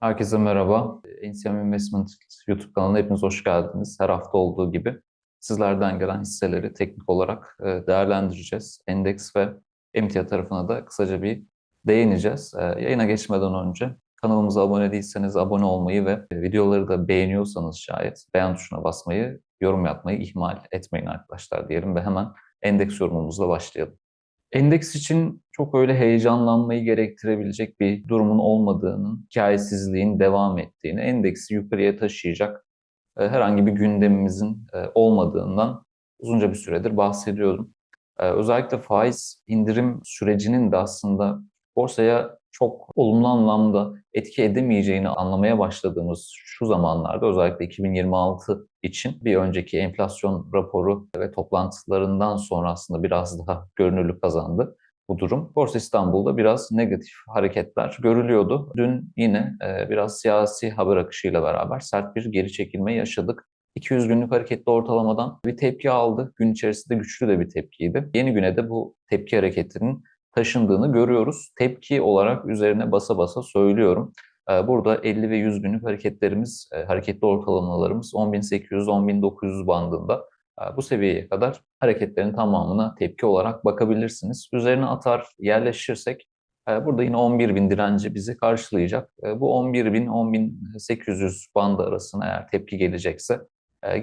Herkese merhaba. NCM Investment YouTube kanalına hepiniz hoş geldiniz. Her hafta olduğu gibi sizlerden gelen hisseleri teknik olarak e, değerlendireceğiz. Endeks ve emtia tarafına da kısaca bir değineceğiz. E, Yayına geçmeden önce kanalımıza abone değilseniz abone olmayı ve videoları da beğeniyorsanız şayet beğen tuşuna basmayı, yorum yapmayı ihmal etmeyin arkadaşlar diyelim ve hemen endeks yorumumuzla başlayalım. Endeks için çok öyle heyecanlanmayı gerektirebilecek bir durumun olmadığının, hikayesizliğin devam ettiğini, endeksi yukarıya taşıyacak e, herhangi bir gündemimizin e, olmadığından uzunca bir süredir bahsediyorum. E, özellikle faiz indirim sürecinin de aslında borsaya çok olumlu anlamda etki edemeyeceğini anlamaya başladığımız şu zamanlarda özellikle 2026 için bir önceki enflasyon raporu ve toplantılarından sonra aslında biraz daha görünürlük kazandı bu durum. Borsa İstanbul'da biraz negatif hareketler görülüyordu. Dün yine e, biraz siyasi haber akışıyla beraber sert bir geri çekilme yaşadık. 200 günlük hareketli ortalamadan bir tepki aldı. Gün içerisinde güçlü de bir tepkiydi. Yeni güne de bu tepki hareketinin taşındığını görüyoruz. Tepki olarak üzerine basa basa söylüyorum. Ee, burada 50 ve 100 günlük hareketlerimiz, e, hareketli ortalamalarımız 10.800-10.900 bandında. Ee, bu seviyeye kadar hareketlerin tamamına tepki olarak bakabilirsiniz. Üzerine atar yerleşirsek e, burada yine 11.000 direnci bizi karşılayacak. E, bu 11.000-10.800 bandı arasına eğer tepki gelecekse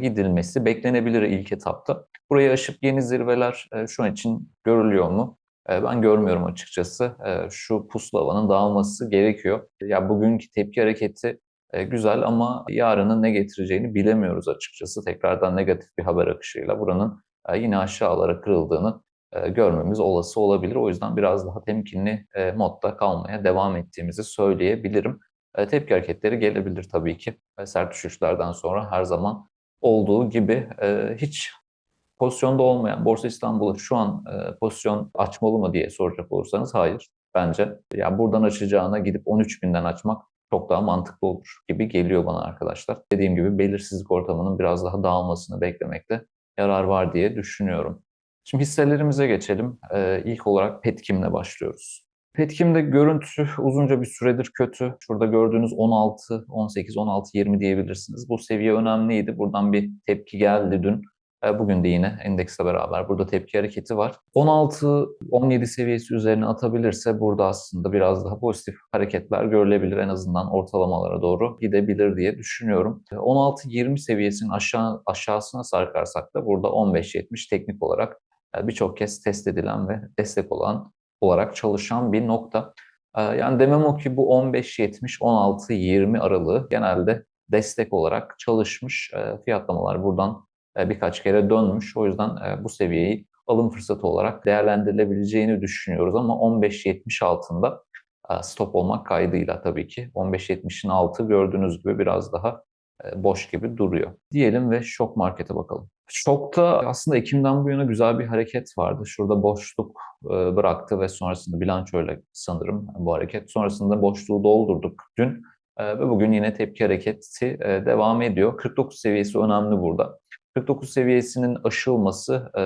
gidilmesi beklenebilir ilk etapta. Burayı aşıp yeni zirveler şu an için görülüyor mu? Ee, ben görmüyorum açıkçası. Ee, şu puslavanın dağılması gerekiyor. Ya bugünkü tepki hareketi e, güzel ama yarının ne getireceğini bilemiyoruz açıkçası. Tekrardan negatif bir haber akışıyla buranın e, yine aşağılara kırıldığını e, görmemiz olası olabilir. O yüzden biraz daha temkinli modda kalmaya devam ettiğimizi söyleyebilirim. Tepki hareketleri gelebilir tabii ki. Sert düşüşlerden sonra her zaman olduğu gibi hiç pozisyonda olmayan Borsa İstanbul'a şu an e, pozisyon açmalı mı diye soracak olursanız hayır bence. Yani buradan açacağına gidip 13 binden açmak çok daha mantıklı olur gibi geliyor bana arkadaşlar. Dediğim gibi belirsizlik ortamının biraz daha dağılmasını beklemekte yarar var diye düşünüyorum. Şimdi hisselerimize geçelim. Ee, ilk olarak Petkim'le başlıyoruz. Petkim'de görüntü uzunca bir süredir kötü. Şurada gördüğünüz 16, 18, 16, 20 diyebilirsiniz. Bu seviye önemliydi. Buradan bir tepki geldi dün. E, bugün de yine endeksle beraber burada tepki hareketi var. 16-17 seviyesi üzerine atabilirse burada aslında biraz daha pozitif hareketler görülebilir. En azından ortalamalara doğru gidebilir diye düşünüyorum. 16-20 e, seviyesinin aşağı, aşağısına sarkarsak da burada 15-70 teknik olarak e, birçok kez test edilen ve destek olan olarak çalışan bir nokta. Yani demem o ki bu 15-70-16-20 aralığı genelde destek olarak çalışmış fiyatlamalar buradan birkaç kere dönmüş. O yüzden e, bu seviyeyi alım fırsatı olarak değerlendirilebileceğini düşünüyoruz ama 15.70 altında e, stop olmak kaydıyla tabii ki 15.70'in altı gördüğünüz gibi biraz daha boş gibi duruyor. Diyelim ve şok markete bakalım. Şokta aslında Ekim'den bu yana güzel bir hareket vardı. Şurada boşluk bıraktı ve sonrasında bilançoyla sanırım bu hareket. Sonrasında boşluğu doldurduk dün ve bugün yine tepki hareketi devam ediyor. 49 seviyesi önemli burada. 49 seviyesinin aşılması e,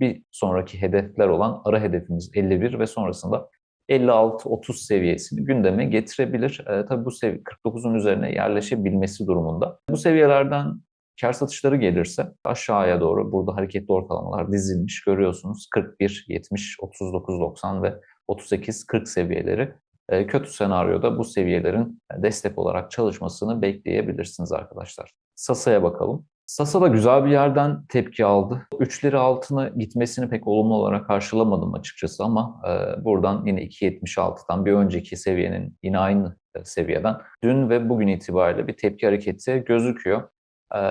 bir sonraki hedefler olan ara hedefimiz 51 ve sonrasında 56-30 seviyesini gündeme getirebilir. E, tabii bu seviye 49'un üzerine yerleşebilmesi durumunda. Bu seviyelerden kar satışları gelirse aşağıya doğru burada hareketli ortalamalar dizilmiş görüyorsunuz. 41, 70, 39, 90 ve 38, 40 seviyeleri. E, kötü senaryoda bu seviyelerin destek olarak çalışmasını bekleyebilirsiniz arkadaşlar. Sasa'ya bakalım. Sasa da güzel bir yerden tepki aldı. 3 lira altına gitmesini pek olumlu olarak karşılamadım açıkçası ama e, buradan yine 2.76'dan bir önceki seviyenin yine aynı e, seviyeden dün ve bugün itibariyle bir tepki hareketi gözüküyor.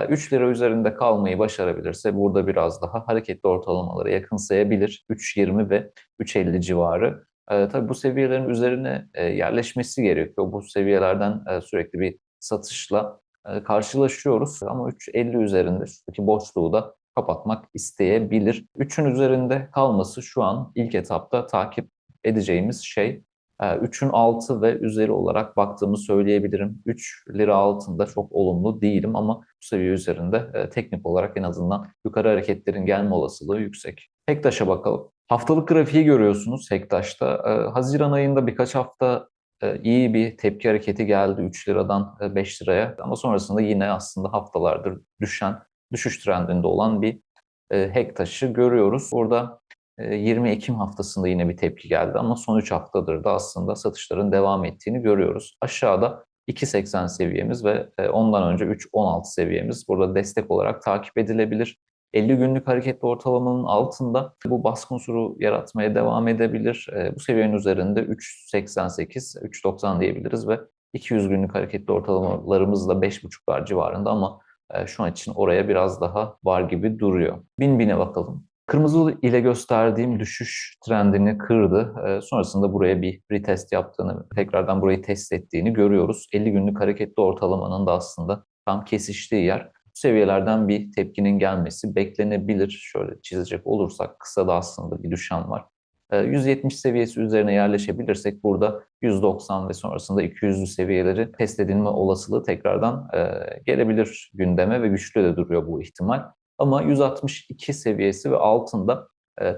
3 e, lira üzerinde kalmayı başarabilirse burada biraz daha hareketli ortalamalara yakınsayabilir. 3.20 ve 3.50 civarı. E, tabii bu seviyelerin üzerine e, yerleşmesi gerekiyor. Bu seviyelerden e, sürekli bir satışla karşılaşıyoruz. Ama 3.50 üzerinde şuradaki boşluğu da kapatmak isteyebilir. 3'ün üzerinde kalması şu an ilk etapta takip edeceğimiz şey. 3'ün e, altı ve üzeri olarak baktığımı söyleyebilirim. 3 lira altında çok olumlu değilim ama bu seviye üzerinde e, teknik olarak en azından yukarı hareketlerin gelme olasılığı yüksek. Hektaş'a bakalım. Haftalık grafiği görüyorsunuz Hektaş'ta. Haziran ayında birkaç hafta e, iyi bir tepki hareketi geldi 3 liradan e, 5 liraya ama sonrasında yine aslında haftalardır düşen, düşüş trendinde olan bir e, hack taşı görüyoruz. Burada e, 20 Ekim haftasında yine bir tepki geldi ama son 3 haftadır da aslında satışların devam ettiğini görüyoruz. Aşağıda 2.80 seviyemiz ve e, ondan önce 3.16 seviyemiz burada destek olarak takip edilebilir. 50 günlük hareketli ortalamanın altında bu baskı unsuru yaratmaya devam edebilir. E, bu seviyenin üzerinde 3.88, 3.90 diyebiliriz ve 200 günlük hareketli ortalamalarımız da 5.5'lar civarında ama e, şu an için oraya biraz daha var gibi duruyor. Bin bine bakalım. Kırmızı ile gösterdiğim düşüş trendini kırdı. E, sonrasında buraya bir retest yaptığını, tekrardan burayı test ettiğini görüyoruz. 50 günlük hareketli ortalamanın da aslında tam kesiştiği yer. Seviyelerden bir tepkinin gelmesi beklenebilir. Şöyle çizecek olursak kısa da aslında bir düşen var. 170 seviyesi üzerine yerleşebilirsek burada 190 ve sonrasında 200'lü seviyeleri test edilme olasılığı tekrardan gelebilir gündeme ve güçlü de duruyor bu ihtimal. Ama 162 seviyesi ve altında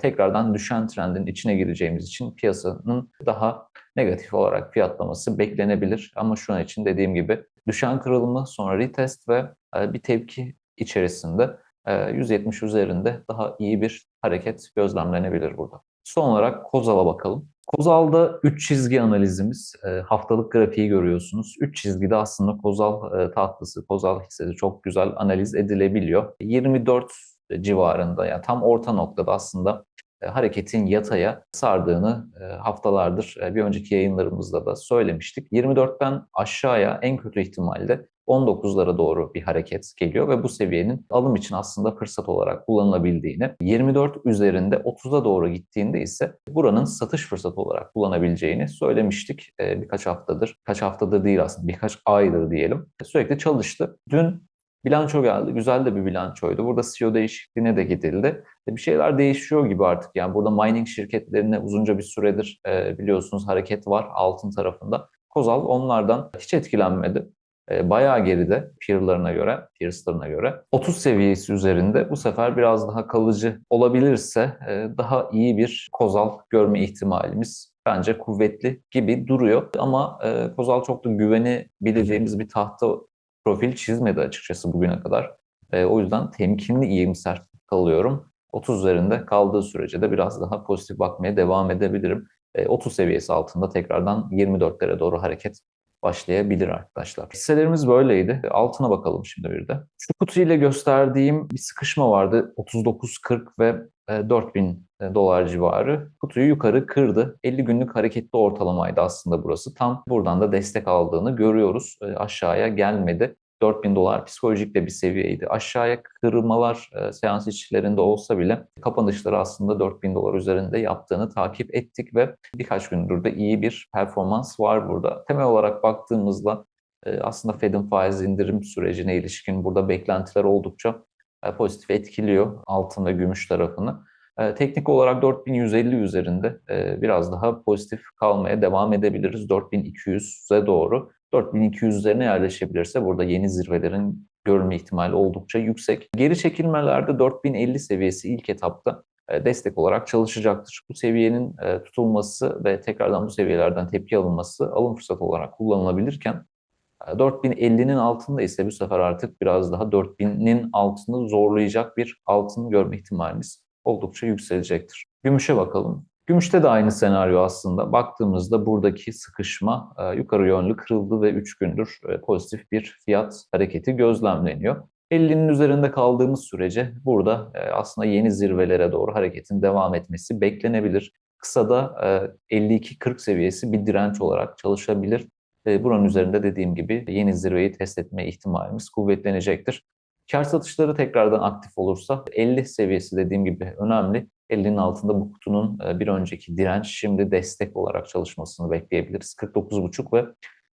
tekrardan düşen trendin içine gireceğimiz için piyasanın daha negatif olarak fiyatlaması beklenebilir. Ama şu an için dediğim gibi düşen kırılma sonra retest ve bir tepki içerisinde 170 üzerinde daha iyi bir hareket gözlemlenebilir burada. Son olarak Kozal'a bakalım. Kozal'da 3 çizgi analizimiz, haftalık grafiği görüyorsunuz. 3 çizgide aslında Kozal tahtası, Kozal hissesi çok güzel analiz edilebiliyor. 24 civarında yani tam orta noktada aslında hareketin yataya sardığını haftalardır bir önceki yayınlarımızda da söylemiştik. 24'ten aşağıya en kötü ihtimalle 19'lara doğru bir hareket geliyor ve bu seviyenin alım için aslında fırsat olarak kullanılabildiğini, 24 üzerinde 30'a doğru gittiğinde ise buranın satış fırsatı olarak kullanabileceğini söylemiştik birkaç haftadır. Kaç haftadır değil aslında birkaç aydır diyelim. Sürekli çalıştı. Dün bilanço geldi. Güzel de bir bilançoydu. Burada CEO değişikliğine de gidildi. Bir şeyler değişiyor gibi artık. Yani burada mining şirketlerine uzunca bir süredir biliyorsunuz hareket var altın tarafında. Kozal onlardan hiç etkilenmedi. Bayağı geride peerlarına göre, peerslarına göre. 30 seviyesi üzerinde bu sefer biraz daha kalıcı olabilirse daha iyi bir kozal görme ihtimalimiz bence kuvvetli gibi duruyor. Ama kozal çok da güvenebileceğimiz bir tahta profil çizmedi açıkçası bugüne kadar. O yüzden temkinli iyimser kalıyorum. 30 üzerinde kaldığı sürece de biraz daha pozitif bakmaya devam edebilirim. 30 seviyesi altında tekrardan 24'lere doğru hareket başlayabilir arkadaşlar. Hisselerimiz böyleydi. Altına bakalım şimdi bir de. Şu kutu ile gösterdiğim bir sıkışma vardı. 39.40 ve 4000 dolar civarı. Kutuyu yukarı kırdı. 50 günlük hareketli ortalamaydı aslında burası. Tam buradan da destek aldığını görüyoruz. Aşağıya gelmedi. 4000 dolar psikolojik de bir seviyeydi. Aşağıya kırılmalar e, seans içlerinde olsa bile kapanışları aslında 4000 dolar üzerinde yaptığını takip ettik ve birkaç gündür de iyi bir performans var burada. Temel olarak baktığımızda e, aslında Fed'in faiz indirim sürecine ilişkin burada beklentiler oldukça e, pozitif etkiliyor altın ve gümüş tarafını. E, teknik olarak 4150 üzerinde e, biraz daha pozitif kalmaya devam edebiliriz 4200'e doğru. 4200 üzerine yerleşebilirse burada yeni zirvelerin görülme ihtimali oldukça yüksek. Geri çekilmelerde 4050 seviyesi ilk etapta e, destek olarak çalışacaktır. Bu seviyenin e, tutulması ve tekrardan bu seviyelerden tepki alınması alım fırsatı olarak kullanılabilirken 4050'nin e, altında ise bu sefer artık biraz daha 4000'in altını zorlayacak bir altın görme ihtimalimiz oldukça yükselecektir. Gümüşe bakalım. Gümüşte de aynı senaryo aslında. Baktığımızda buradaki sıkışma e, yukarı yönlü kırıldı ve 3 gündür e, pozitif bir fiyat hareketi gözlemleniyor. 50'nin üzerinde kaldığımız sürece burada e, aslında yeni zirvelere doğru hareketin devam etmesi beklenebilir. Kısada 52-40 seviyesi bir direnç olarak çalışabilir. Buranın üzerinde dediğim gibi yeni zirveyi test etme ihtimalimiz kuvvetlenecektir. Kar satışları tekrardan aktif olursa 50 seviyesi dediğim gibi önemli. 50'nin altında bu kutunun e, bir önceki direnç şimdi destek olarak çalışmasını bekleyebiliriz. 49,5 ve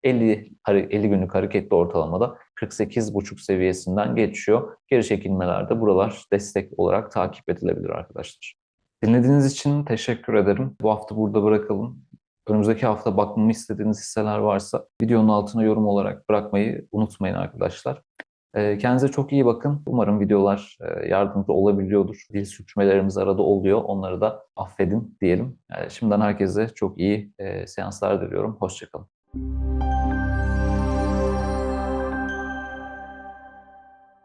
50, 50 günlük hareketli ortalamada 48,5 seviyesinden geçiyor. Geri çekilmelerde buralar destek olarak takip edilebilir arkadaşlar. Dinlediğiniz için teşekkür ederim. Bu hafta burada bırakalım. Önümüzdeki hafta bakmamı istediğiniz hisseler varsa videonun altına yorum olarak bırakmayı unutmayın arkadaşlar. Kendinize çok iyi bakın. Umarım videolar yardımcı olabiliyordur. Dil sürçmelerimiz arada oluyor. Onları da affedin diyelim. Şimdiden herkese çok iyi seanslar diliyorum. Hoşçakalın.